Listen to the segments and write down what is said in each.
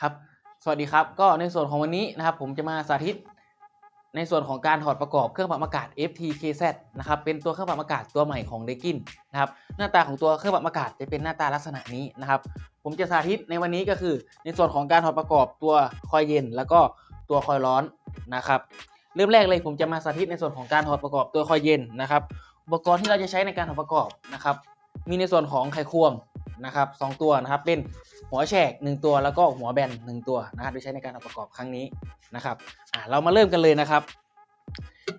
ครับ สวัสดีครับ ก็ในส่วนของวันนี้นะครับ ผมจะมาสาธิต ในส่วนของการถอดประกอบเครื่องปรับอากาศ FTKZ นะครับ เป็นตัวเครื่องปรับอากาศตัวใหม่ของ d e k i n นะครับ หน้าตาของตัวเครื่องปรับอากาศจะเป็นหน้าตาลักษณะนี้นะครับ ผมจะสาธิตในวันนี้ก็คือ ในส่วนของการถอดประกอบตัวคอยเย็น แล้วก็ตัวคอยร้อนนะครับ เริ่มแรกเลยผมจะมาสาธิตในส่วนของการถอดประกอบตัวคอยเย็นนะครับ อุปกรณ์ที่เราจะใช้ในการถอดประกอบนะครับ มีในส่วนของไขควง นะครับสองตัวนะครับเป็นหัวแฉก1ตัวแล้วก็หัวแบน1ตัวนะครับที่ใช้ในการถอดประกอบครั้งนี้นะครับอ่าเรามาเริ่มกันเลยนะครับ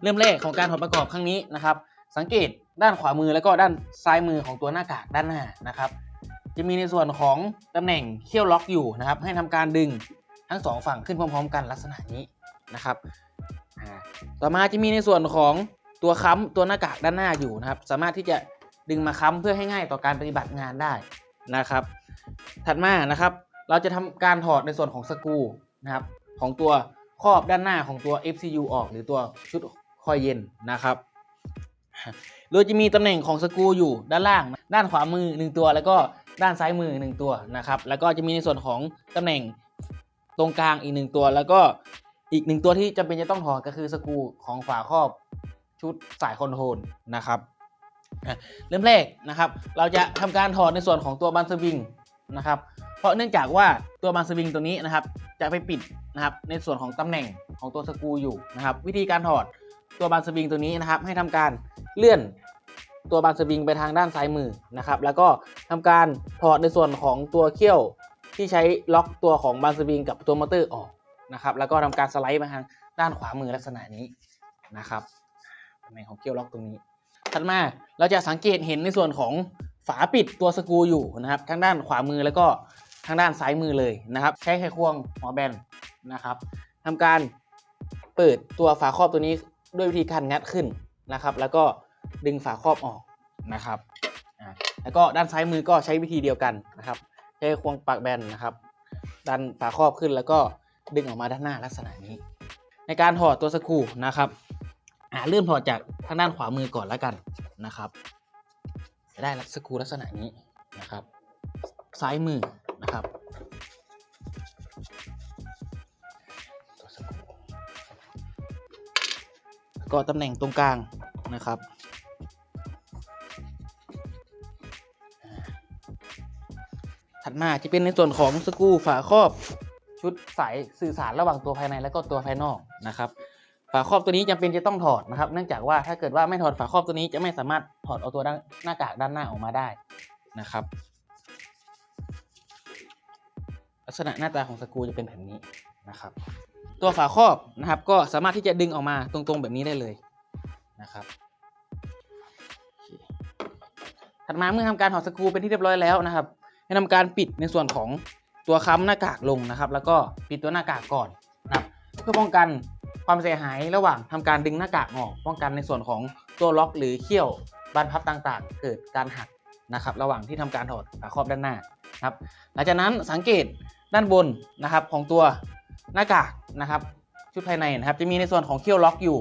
เริ่มแรกของการถอดประกอบครั้งนี้นะครับ สังเกตด้านขวามือแล้วก็ด้านซ้ายมือของตัวหน้ากากด้านหน้านะครับ จะมีในส่วนของตำแหน่งเขี้ยวล็อกอยู่นะครับ ให้ทำการดึงทั้งสองฝั่งขึ้นพร้อมๆ กันลักษณะนี้นะครับอ่าต่อมาจะมีในส่วนของตัวค้ำตัวหน้ากากด้านหน้าอยู่นะครับ สามารถที่จะดึงมาค้ำเพื่อให้ง่ายต่อการปฏิบัติงานได้ นะครับ ถัดมานะครับ เราจะทำการถอดในส่วนของสกูนะครับของตัวครอบด้านหน้าของตัว FCU ออกหรือตัวชุดคอยเย็นนะครับ โดยจะมีตำแหน่งของสกูอยู่ด้านล่าง ด้านขวามือ 1 ตัว แล้วก็ด้านซ้ายมือ 1 ตัวนะครับ แล้วก็จะมีในส่วนของตำแหน่งตรงกลางอีก 1 ตัว แล้วก็อีกหนึ่งตัวที่จำเป็นจะต้องถอดก็คือสกูของฝาครอบชุดสายคอนโทรลนะครับ เริ่มแรกนะครับ เราจะทำการถอดในส่วนของตัวบันสวิงนะครับ เพราะเนื่องจากว่าตัวบันสวิงตัวนี้นะครับ จะไปปิดนะครับในส่วนของตำแหน่งของตัวสกูอยู่นะครับ วิธีการถอดตัวบันสวิงตัวนี้นะครับ ให้ทำการเลื่อนตัวบันสวิงไปทางด้านซ้ายมือนะครับ แล้วก็ทำการถอดในส่วนของตัวเขี้ยวที่ใช้ล็อกตัวของบันสวิงกับตัวมอเตอร์ออกนะครับ แล้วก็ทำการสไลด์มาทางด้านขวามือลักษณะนี้นะครับตำแหน่งของเขี้ยวล็อกตรงนี้ัดมาเราจะสังเกตเห็นในส่วนของฝาปิดตัวสกูอยู่นะครับทางด้านขวามือแล้วก็ทางด้านซ้ายมือเลยนะครับ ใช้ไขควงหัวแบนนะครับทำการเปิดตัวฝาครอบตัวนี้ด้วยวิธีการงัดขึ้นนะครับ แล้วก็ดึงฝาครอบออกนะครับแล้วก็ด้านซ้ายมือก็ใช้วิธีเดียวกันนะครับ ใช้ไขควงปากแบนนะครับ ดันฝาครอบขึ้นแล้วก็ดึงออกมาด้านหน้าลักษณะนี้ ในการถอดตัวสกูนะครับ อ่าเริ่มถอดจากทางด้านขวามือก่อนแล้วกันนะครับจะได้สกูลักษณะนี้นะครับ ซ้ายมือนะครับก็ตำแหน่งตรงกลางนะครับถัดมาจะเป็นในส่วนของสกูฝาครอบชุดสายสื่อสารระหว่างตัวภายในและก็ตัวภายนอกนะครับ ฝาครอบตัวนี้จำเป็นจะต้องถอดนะครับ เนื่องจากว่าถ้าเกิดว่าไม่ถอดฝาครอบตัวนี้จะไม่สามารถถอดเอาตัวหน้ากากด้านหน้าออกมาได้นะครับ ลักษณะหน้าตาของสกูจะเป็นแบบนี้นะครับ ตัวฝาครอบนะครับ ก็สามารถที่จะดึงออกมาตรงๆแบบนี้ได้เลยนะครับถัดมาเมื่อทำการถอดสกูเป็นที่เรียบร้อยแล้วนะครับให้ทำการปิดในส่วนของตัวค้ำหน้ากากลงนะครับ แล้วก็ปิดตัวหน้ากากก่อนนะครับ เพื่อป้องกัน ความเสียหายระหว่างทำการดึงหน้ากากออก ป้องกันในส่วนของตัวล็อกหรือเขี้ยวบานพับต่างๆ เกิดการหักนะครับ ระหว่างที่ทำการถอดฝาครอบด้านหน้าครับหลังจากนั้นสังเกตด้านบนนะครับของตัวหน้ากากนะครับชุดภายในนะครับจะมีในส่วนของเขี้ยวล็อกอยู่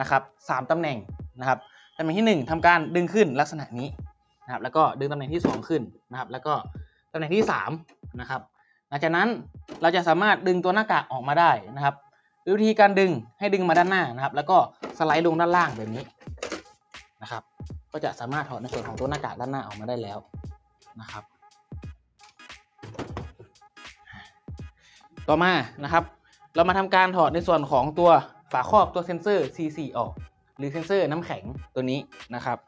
นะครับสามตำแหน่งนะครับตำแหน่งที่หนึ่งทำการดึงขึ้นลักษณะนี้นะครับแล้วก็ดึงตำแหน่งที่สองขึ้นนะครับแล้วก็ตำแหน่งที่สามนะครับหลังจากนั้นเราจะสามารถดึงตัวหน้ากากออกมาได้นะครับ วยวิธีการดึงให้ดึงมาด้านหน้านะครับ แล้วก็สไลด์ลงด้านล่างแบบนี้นะครับ ก็จะสามารถถอดในส่วนของตัวหน้ากากด้านหน้าออกมาได้แล้วนะครับ ต่อมานะครับ เรามาทำการถอดในส่วนของตัวฝาครอบตัวเซนเซอร์ C4 ออก หรือเซนเซอร์น้ำแข็งตัวนี้นะครับ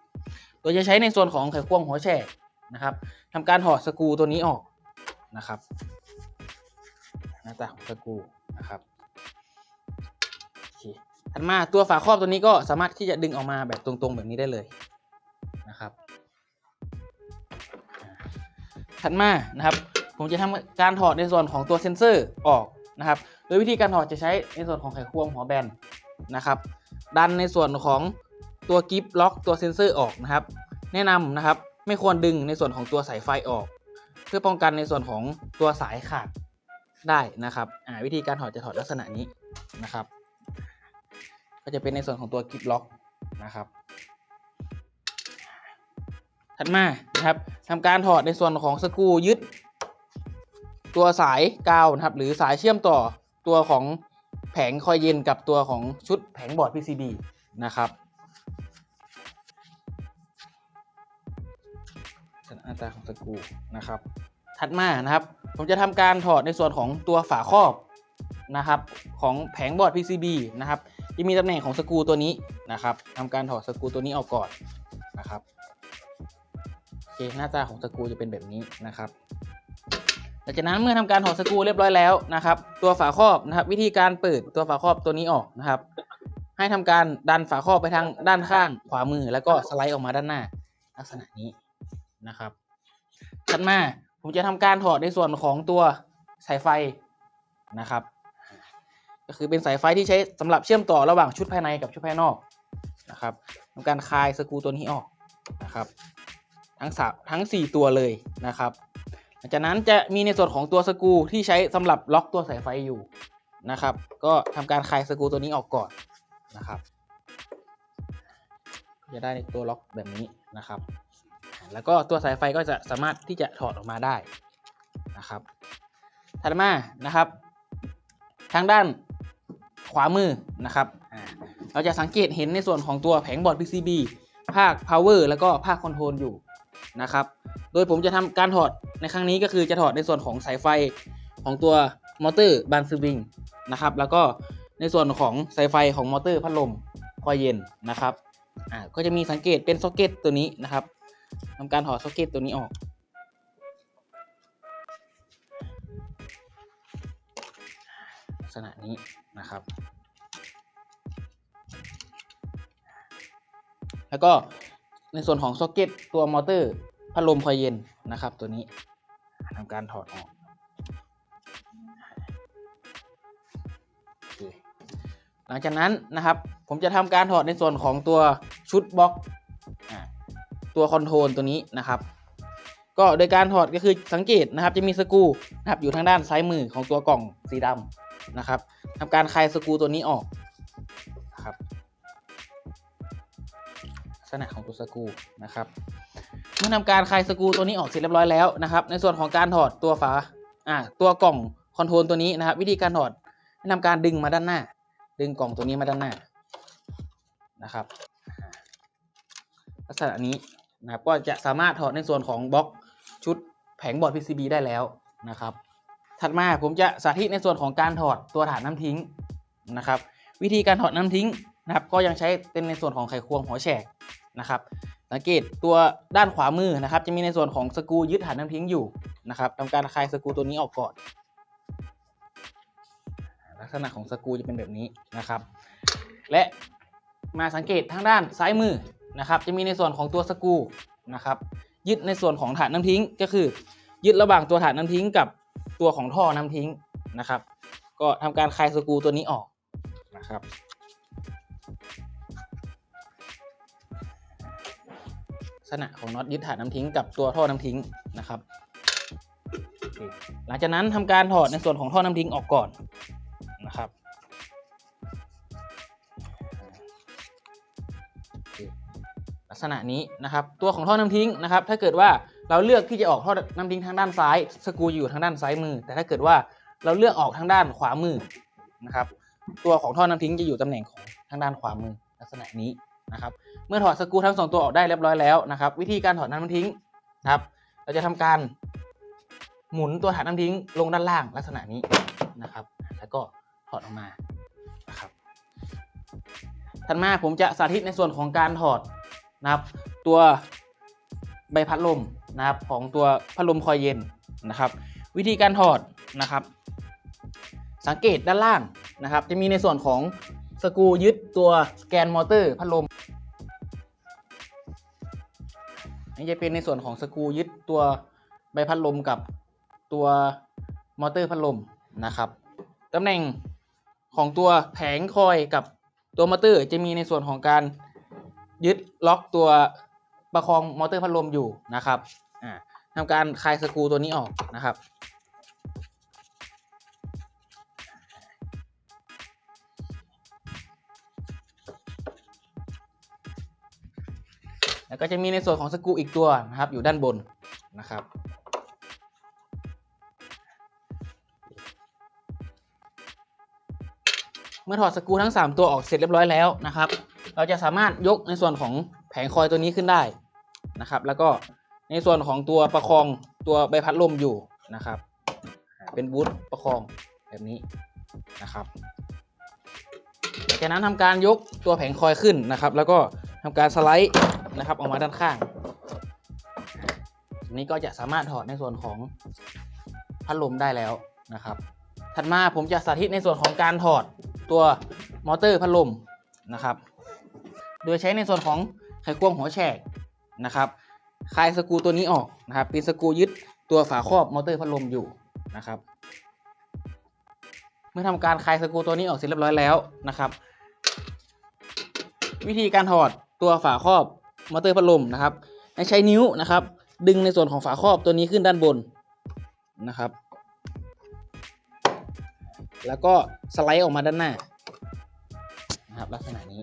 โดยจะใช้ในส่วนของไขควงหัวแฉกนะครับทำการถอดสกรูตัวนี้ออกนะครับหน้าตาของสกรูนะครับ ถัดมาตัวฝาครอบตัวนี้ก็สามารถที่จะดึงออกมาแบบตรงๆแบบนี้ได้เลยนะครับถัดมานะครับ ผมจะทำการถอดในส่วนของตัวเซนเซอร์ออกนะครับ โดยวิธีการถอดจะใช้ในส่วนของไขควงหัวแบนนะครับ ดันในส่วนของตัวกิฟล็อกตัวเซนเซอร์ออกนะครับ แนะนำนะครับไม่ควรดึงในส่วนของตัวสายไฟออก เพื่อป้องกันในส่วนของตัวสายขาดได้นะครับวิธีการถอดจะถอดลักษณะนี้นะครับ จะเป็นในส่วนของตัวกิฟล็อกนะครับ ถัดมานะครับทำการถอดในส่วนของสกรูยึด ตัวสายกาวนะครับ หรือสายเชื่อมต่อตัวของแผงคอยเย็นกับตัวของชุดแผงบอร์ด PCB นะครับหน้าตาของสกรูนะครับ ถัดมานะครับ ผมจะทำการถอดในส่วนของตัวฝาครอบ นะครับของแผงบอร์ด PCB นะครับที่มีตำแหน่งของสกรูตัวนี้นะครับทำการถอดสกรูตัวนี้ออกก่อนนะครับโอเคหน้าตาของสกรูจะเป็นแบบนี้นะครับหลังจากนั้นเมื่อทำการถอดสกรูเรียบร้อยแล้วนะครับ ตัวฝาครอบนะครับ วิธีการเปิดตัวฝาครอบตัวนี้ออกนะครับ ให้ทำการดันฝาครอบไปทางด้านข้างขวามือ แล้วก็สไลด์ออกมาด้านหน้า ลักษณะนี้นะครับถัดมาผมจะทำการถอดในส่วนของตัวสายไฟ นะครับ ก็คือเป็นสายไฟที่ใช้สำหรับเชื่อมต่อระหว่างชุดภายในกับชุดภายนอกนะครับทำการคลายสกรูตัวนี้ออกนะครับ ทั้งสามทั้ง 4 ตัวเลยนะครับหลังจากนั้นจะมีในส่วนของตัวสกรูที่ใช้สำหรับล็อกตัวสายไฟอยู่นะครับ ก็ทำการคลายสกรูตัวนี้ออกก่อนนะครับจะได้ตัวล็อกแบบนี้นะครับ แล้วก็ตัวสายไฟก็จะสามารถที่จะถอดออกมาได้นะครับ ถัดมานะครับ ทางด้านขวามือนะครับอ่าเราจะสังเกตเห็นในส่วนของตัวแผงบอร์ด PCB ภาค power แล้วก็ภาค control อยู่นะครับ โดยผมจะทำการถอดในครั้งนี้ก็คือจะถอดในส่วนของสายไฟของตัวมอเตอร์บานสวิงนะครับ แล้วก็ในส่วนของสายไฟของมอเตอร์พัดลมคอยเย็นนะครับ อ่า ก็จะมีสังเกตเป็นซ็อกเก็ตตัวนี้นะครับทำการถอดซ็อกเก็ตตัวนี้ออก ษณะนี้นะครับ แล้วก็ในส่วนของซ็อกเก็ตตัวมอเตอร์พัดลมคอยเย็นนะครับตัวนี้ทำการถอดออกหลังจากนั้นนะครับผมจะทำการถอดในส่วนของตัวชุดบล็อกตัวคอนโทรลตัวนี้นะครับก็โดยการถอดก็คือสังเกตนะครับจะมีสกรูนะครับอยู่ทางด้านซ้ายมือของตัวกล่องสีดำ นะครับทำการคลายสกูตัวนี้ออกนะครับลักษณะของตัวสกูนะครับเมื่อทำการคลายสกูตัวนี้ออกเสร็จเรียบร้อยแล้วนะครับ ในส่วนของการถอดตัวฝาอ่าตัวกล่องคอนโทรลตัวนี้นะครับ วิธีการถอดทำการดึงมาด้านหน้า ดึงกล่องตัวนี้มาด้านหน้านะครับอ่าลักษณะนี้นะครับก็จะสามารถถอดในส่วนของบล็อกชุดแผงบอร์ด PCB ได้แล้วนะครับ ถัดมาผมจะสาธิตในส่วนของการถอดตัวถาดน้ำทิ้งนะครับ วิธีการถอดน้ำทิ้งนะครับ ก็ยังใช้เป็นในส่วนของไขควงหัวแฉกนะครับสังเกตตัวด้านขวามือนะครับ จะมีในส่วนของสกูยึดฐานน้ำทิ้งอยู่นะครับทำการคลายสกูตัวนี้ออกก่อน ลักษณะของสกูจะเป็นแบบนี้นะครับ และมาสังเกตทางด้านซ้ายมือนะครับ จะมีในส่วนของตัวสกูนะครับ ยึดในส่วนของฐานน้ำทิ้ง ก็คือ ยึดระหว่างตัวฐานน้ำทิ้งกับ ตัวของท่อน้ำทิ้งนะครับ ก็ทำการคลายสกรูตัวนี้ออกนะครับลักษณะของน็อตยึดฐานน้ำทิ้งกับตัวท่อน้ำทิ้งนะครับ หลังจากนั้นทำการถอดในส่วนของท่อน้ำทิ้งออกก่อนนะครับลักษณะนี้นะครับ ตัวของท่อน้ำทิ้งนะครับ ถ้าเกิดว่า เราเลือกที่จะออกท่อน้ำทิ้งทางด้านซ้าย สกูอยู่ทางด้านซ้ายมือ แต่ถ้าเกิดว่าเราเลือกออกทางด้านขวามือนะครับ ตัวของท่อน้ำทิ้งจะอยู่ตำแหน่งของทางด้านขวามือลักษณะนี้นะครับ เมื่อถอดสกูทั้งสองตัวออกได้เรียบร้อยแล้วนะครับ วิธีการถอดน้ำทิ้งนะครับ เราจะทำการหมุนตัวถาดน้ำทิ้งลงด้านล่างลักษณะนี้นะครับ แล้วก็ถอดออกมานะครับถัดมาผมจะสาธิตในส่วนของการถอดนะครับ ตัวใบพัดลม นะครับของตัวพัดลมคอยเย็นนะครับ วิธีการถอดนะครับ สังเกตด้านล่างนะครับ จะมีในส่วนของสกูยึดตัวสแกนมอเตอร์พัดลมนี่จะเป็นในส่วนของสกูยึดตัวใบพัดลมกับตัวมอเตอร์พัดลมนะครับตำแหน่งของตัวแผงคอยกับตัวมอเตอร์จะมีในส่วนของการยึดล็อกตัว ประคองมอเตอร์พัดลมอยู่นะครับทำการคลายสกรูตัวนี้ออกนะครับ แล้วก็จะมีในส่วนของสกรูอีกตัวนะครับ อยู่ด้านบนนะครับเมื่อถอดสกรูทั้ง 3 ตัวออกเสร็จเรียบร้อยแล้วนะครับ เราจะสามารถยกในส่วนของ แผงคอยตัวนี้ขึ้นได้นะครับ แล้วก็ในส่วนของตัวประคองตัวใบพัดลมอยู่นะครับ เป็นบูทประคองแบบนี้นะครับจากนั้นทำการยกตัวแผงคอยขึ้นนะครับ แล้วก็ทำการสไลด์นะครับออกมาด้านข้างนี้ก็จะสามารถถอดในส่วนของพัดลมได้แล้วนะครับ ถัดมาผมจะสาธิตในส่วนของการถอดตัวมอเตอร์พัดลมนะครับ โดยใช้ในส่วนของ ควงหัวแฉกนะครับคลายสกูตัวนี้ออกนะครับป็นสกูยึดตัวฝาครอบมอเตอร์พัดลมอยู่นะครับ เมื่อทำการคลายสกูตัวนี้ออกเสร็จเรียบร้อยแล้วนะครับ วิธีการถอดตัวฝาครอบมอเตอร์พัดลมนะครับให้ใช้นิ้วนะครับ ดึงในส่วนของฝาครอบตัวนี้ขึ้นด้านบนนะครับ แล้วก็สไลด์ออกมาด้านหน้านะครับลักษณะนี้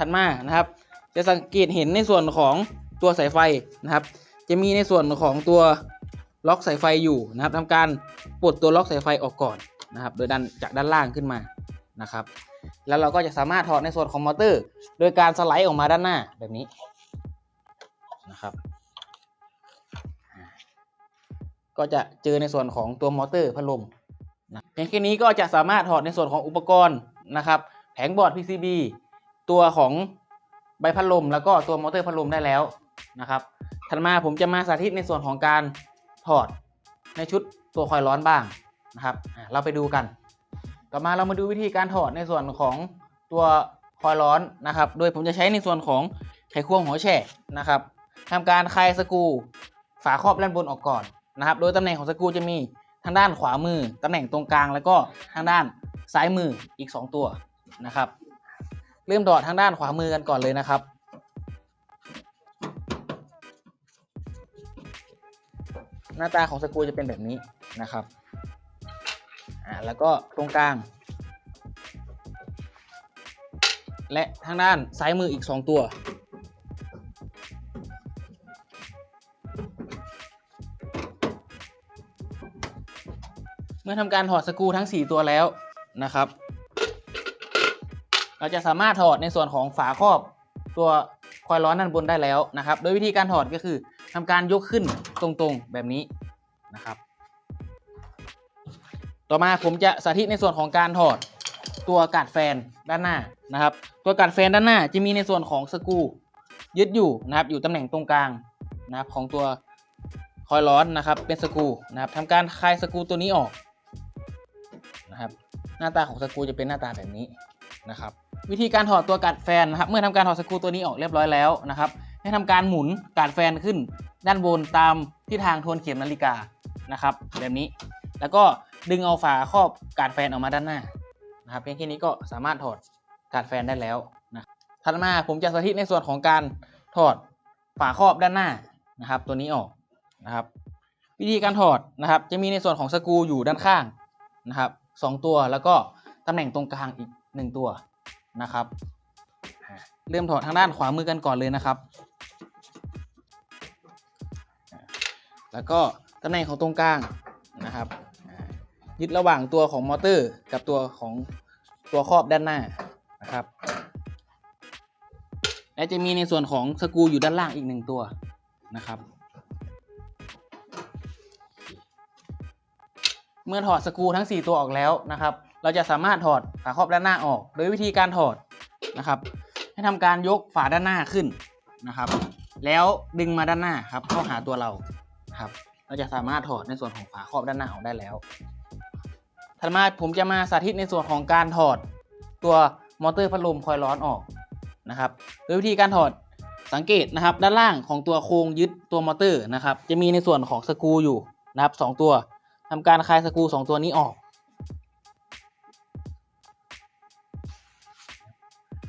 ถัดมานะครับ จะสังเกตเห็นในส่วนของตัวสายไฟนะครับ จะมีในส่วนของตัวล็อกสายไฟอยู่นะครับทำการปลดตัวล็อกสายไฟออกก่อนนะครับ โดยดันจากด้านล่างขึ้นมานะครับ แล้วเราก็จะสามารถถอดในส่วนของมอเตอร์ โดยการสไลด์ออกมาด้านหน้าแบบนี้นะครับ ก็จะเจอในส่วนของตัวมอเตอร์พัดลมนะเพียงแค่นี้ก็จะสามารถถอดในส่วนของอุปกรณ์นะครับ แผงบอร์ด PCB ตัวของใบพัดลมแล้วก็ตัวมอเตอร์พัดลมได้แล้วนะครับถัดมาผมจะมาสาธิตในส่วนของการถอดในชุดตัวคอยล์ร้อนบ้างนะครับเราไปดูกัน ต่อมาเรามาดูวิธีการถอดในส่วนของตัวคอยล์ร้อนนะครับ โดยผมจะใช้ในส่วนของไขควงหัวแฉกนะครับทำการคลายสกรูฝาครอบด้านบนออกก่อนนะครับ โดยตำแหน่งของสกรูจะมีทางด้านขวามือตำแหน่งตรงกลาง แล้วก็ทางด้านซ้ายมืออีก 2 ตัวนะครับ เริ่มถอดทางด้านขวามือกันก่อนเลยนะครับ หน้าตาของสกูจะเป็นแบบนี้นะครับอ่าแล้วก็ตรงกลาง และทางด้านซ้ายมืออีก 2 ตัวเมื่อทำการถอดสกูทั้ง 4 ตัวแล้วนะครับ เราจะสามารถถอดในส่วนของฝาครอบตัวคอยล์ร้อนด้านบนได้แล้วนะครับ โดยวิธีการถอดก็คือทำการยกขึ้นตรงๆแบบนี้นะครับ ต่อมาผมจะสาธิตในส่วนของการถอดตัวกาดแฟนด้านหน้านะครับ ตัวกาดแฟนด้านหน้าจะมีในส่วนของสกูยึดอยู่นะครับ อยู่ตำแหน่งตรงกลางนะครับของตัวคอยล์ร้อนนะครับ เป็นสกูนะครับทำการคลายสกูตัวนี้ออกนะครับ หน้าตาของสกูจะเป็นหน้าตาแบบนี้นะครับ วิธีการถอดตัวกาดแฟนนะครับ เมื่อทำการถอดสกรูตัวนี้ออกเรียบร้อยแล้วนะครับ ให้ทำการหมุนกาดแฟนขึ้น ด้านบนตามทิศทางทวนเข็มนาฬิกานะครับ แบบนี้ แล้วก็ดึงเอาฝาครอบกาดแฟนออกมาด้านหน้านะครับเพียงแค่นี้ก็สามารถถอดกาดแฟนได้แล้วนะถัดมาผมจะสาธิตในส่วนของการถอดฝาครอบด้านหน้านะครับ ตัวนี้ออกนะครับ วิธีการถอดนะครับ จะมีในส่วนของสกรูอยู่ด้านข้างนะครับสองตัวแล้วก็ตำแหน่งตรงกลางอีกหนึ่งตัว นะครับ เริ่มถอดทางด้านขวามือกันก่อนเลยนะครับ แล้วก็ตำแหน่งของตรงกลางนะครับ ยึดระหว่างตัวของมอเตอร์ กับตัวของตัวครอบด้านหน้านะครับ และจะมีในส่วนของสกูอยู่ด้านล่างอีกหนึ่งตัวนะครับ เมื่อถอดสกูทั้ง 4 ตัวออกแล้วนะครับ เราจะสามารถถอดฝาครอบด้านหน้าออกโดยวิธีการถอดนะครับ ให้ทำการยกฝาด้านหน้าขึ้นนะครับ แล้วดึงมาด้านหน้าครับเข้าหาตัวเราครับ เราจะสามารถถอดในส่วนของฝาครอบด้านหน้าออกได้แล้วถัดมาผมจะมาสาธิตในส่วนของการถอดตัวมอเตอร์พัดลมคอยล์ร้อนออกนะครับโดยวิธีการถอดสังเกตนะครับ ด้านล่างของตัวโครงยึดตัวมอเตอร์นะครับ จะมีในส่วนของสกรูอยู่นะครับสองตัวทำการคลายสกรูสองตัวนี้ออก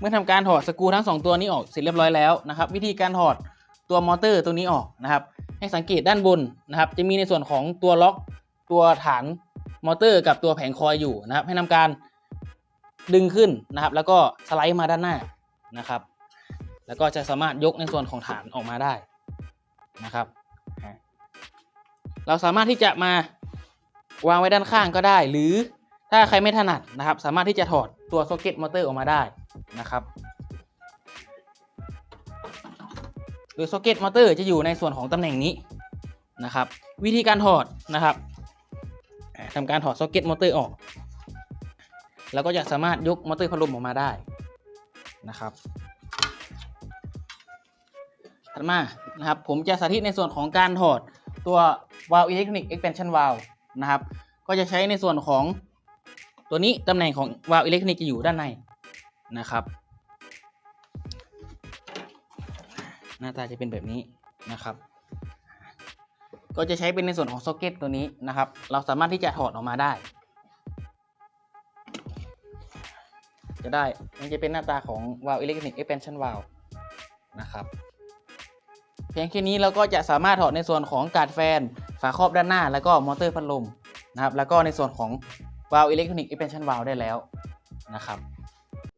เมื่อทำการถอดสกรูทั้ง 2 ตัวนี้ออกเสร็จเรียบร้อยแล้วนะครับ วิธีการถอดตัวมอเตอร์ตัวนี้ออกนะครับ ให้สังเกตด้านบนนะครับ จะมีในส่วนของตัวล็อกตัวฐานมอเตอร์ กับตัวแผงคอยอยู่นะครับ ให้ทำการดึงขึ้นนะครับ แล้วก็สไลด์มาด้านหน้านะครับ แล้วก็จะสามารถยกในส่วนของฐานออกมาได้นะครับ เราสามารถที่จะมาวางไว้ด้านข้างก็ได้ หรือถ้าใครไม่ถนัดนะครับ สามารถที่จะถอด ตัวซ็อกเก็ตมอเตอร์ออกมาได้นะครับโดยซ็อกเก็ตมอเตอร์จะอยู่ในส่วนของตำแหน่งนี้นะครับ วิธีการถอดนะครับทำการถอดซ็อกเก็ตมอเตอร์ออก แล้วก็จะสามารถยกมอเตอร์พัดลมออกมาได้นะครับถัดมานะครับผมจะสาธิตในส่วนของการถอดตัว valve electronic expansion valve นะครับ ก็จะใช้ในส่วนของ ตัวนี้ตำแหน่งของ valve electronic จะอยู่ด้านในนะครับ หน้าตาจะเป็นแบบนี้นะครับ ก็จะใช้เป็นในส่วนของซ็อกเก็ตตัวนี้นะครับ เราสามารถที่จะถอดออกมาได้ จะได้มันจะเป็นหน้าตาของ valve electronic expansion valve นะครับเพียงแค่นี้เราก็จะสามารถถอดในส่วนของการ์ดแฟน ฝาครอบด้านหน้า แล้วก็มอเตอร์พัดลมนะครับ แล้วก็ในส่วนของ วาลวอิเล็กทรอนิกส์ expansion valve ได้แล้วนะครับ